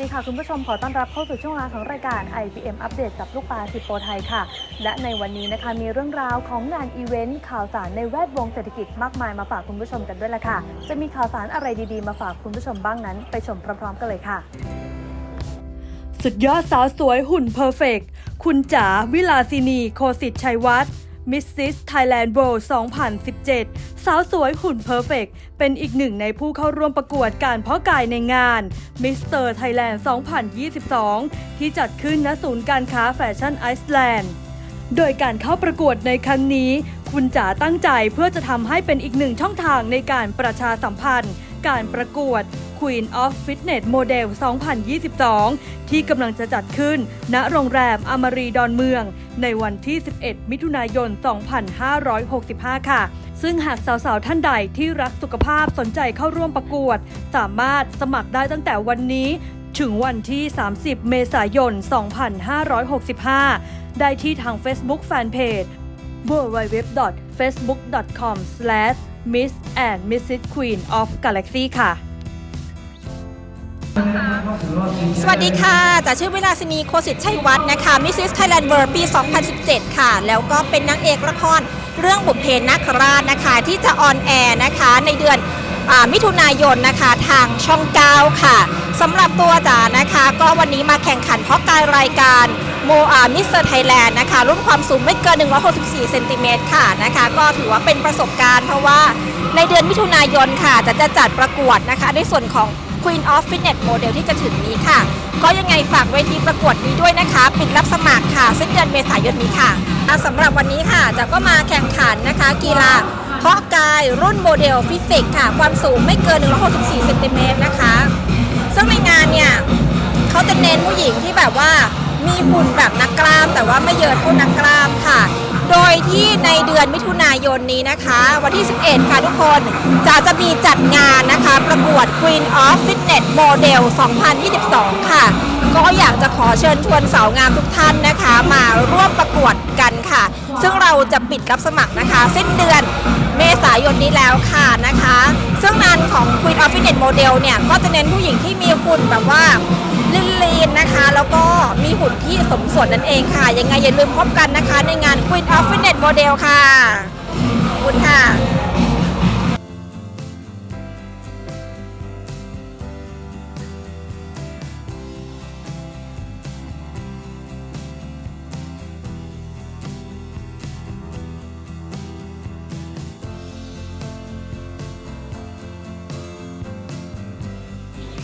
ดีค่ะคุณผู้ชมขอต้อนรับเข้าสู่ช่วงเวลาของรายการ IPM อัปเดตกับลูกปลาสิบโปรไทยค่ะ และในวันนี้นะคะมีเรื่องราวของงานอีเวนต์ข่าวสารในแวดวงเศรษฐกิจมากมายมาฝากคุณผู้ชมกันด้วยละค่ะ จะมีข่าวสารอะไรดีๆ มาฝากคุณผู้ชมบ้างนั้น ไปชมพร้อมๆกันเลยค่ะ สุดยอดสาวสวยหุ่นเพอร์เฟกคุณจ๋าวิลาสินีโคสิตชัยวัฒน์ มิสซิสไทยแลนด์โบว์2017 สาวสวยหุ่นเพอร์เฟกเป็นอีกหนึ่งในผู้เข้าร่วมประกวดการเพาะกายในงานมิสเตอร์ไทยแลนด์2022 ที่จัดขึ้นณศูนย์การค้าแฟชั่นไอซ์แลนด์ โดยการเข้าประกวดในครั้งนี้ คุณจ๋าตั้งใจเพื่อจะทำให้เป็นอีกหนึ่งช่องทางในการประชาสัมพันธ์ การประกวด Queen of Fitness Model 2022 ที่กำลังจะจัดขึ้น ณโรงแรมอมรีดอนเมือง ในวันที่ 11 มิถุนายน 2565 ค่ะ ซึ่งหากสาวๆ ท่านใดที่รักสุขภาพสนใจเข้าร่วมประกวด สามารถสมัครได้ตั้งแต่วันนี้ถึงวันที่ 30 เมษายน 2565 ได้ที่ทาง Facebook Fanpage www.facebook.com/miss and mrs queen of galaxy ค่ะ สวัสดีค่ะจากชื่อวิลาสินีโคสิตชัยวัฒน์นะคะ Mrs. Thailand World ปี 2017 ค่ะ แล้วก็เป็นนางเอกละครเรื่องบุพเพนาคราชนะคะ ที่จะออนแอร์นะคะในเดือนอมิถุนายนนะคะทางช่อง 9 ค่ะสำหรับตัวจ๋านะคะ ก็วันนี้มาแข่งขันเพราะกายรายการ โมอามิสเตอร์ไทยแลนด์นะคะ รุ่นความสูงไม่เกิน 164 เซนติเมตรค่ะนะคะ ก็ถือว่าเป็นประสบการณ์เพราะว่าในเดือนมิถุนายนค่ะ จะจะจัดประกวดนะคะ ในส่วนของ Queen of Fitness Model ที่จะถึงนี้ค่ะ ก็ยังไงฝากเวทีประกวดนี้ด้วยนะคะ ปิดรับสมัครค่ะสิ้นเดือนเมษายนนี้ค่ะสำหรับวันนี้ค่ะจะก็มาแข่งขันนะคะ กีฬาเพาะกายรุ่นโมเดลฟิสิกส์ค่ะ ความสูงไม่เกิน 164 เซนติเมตรนะคะ ซึ่งในงานเนี่ยเขาจะเน้นผู้หญิงที่แบบว่า มีหุ่นแบบนักกล้าม แต่ว่าไม่เยอะเท่านักกล้ามค่ะ โดยที่ในเดือนมิถุนายนนี้นะคะ วันที่ 11 ค่ะทุกคนจะจะมีจัดงานนะคะ ประกวด Queen of Fitness Model 2022 ค่ะ ก็อยากจะขอเชิญชวนสาวงามทุกท่านนะคะ มาร่วมประกวดกันค่ะ ซึ่งเราจะปิดรับสมัครนะคะ สิ้นเดือนเมษายนนี้แล้วค่ะนะคะ ซึ่งงานของ Queen of Fitness Model เนี่ย ก็จะเน้นผู้หญิงที่มีหุ่นแบบว่าลีนๆนะคะ แล้วก็ มีหุ่นที่สมส่วนนั่นเองค่ะ ยังไงอย่าลืมพบกันนะคะ ในงาน Queen of Fitness Model ค่ะ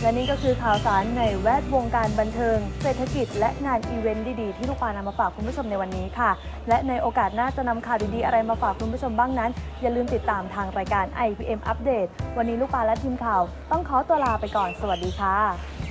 และนี่ก็คือข่าวสารในแวดวงการบันเทิง เศรษฐกิจ และงานอีเวนต์ดีๆ ที่ลูกปลานำมาฝากคุณผู้ชมในวันนี้ค่ะ และในโอกาสหน้าจะนำข่าวดีๆ อะไรมาฝากคุณผู้ชมบ้างนั้น อย่าลืมติดตามทางรายการ IPM อัปเดตวันนี้ลูกปลาและทีมข่าว ต้องขอตัวลาไปก่อน สวัสดีค่ะ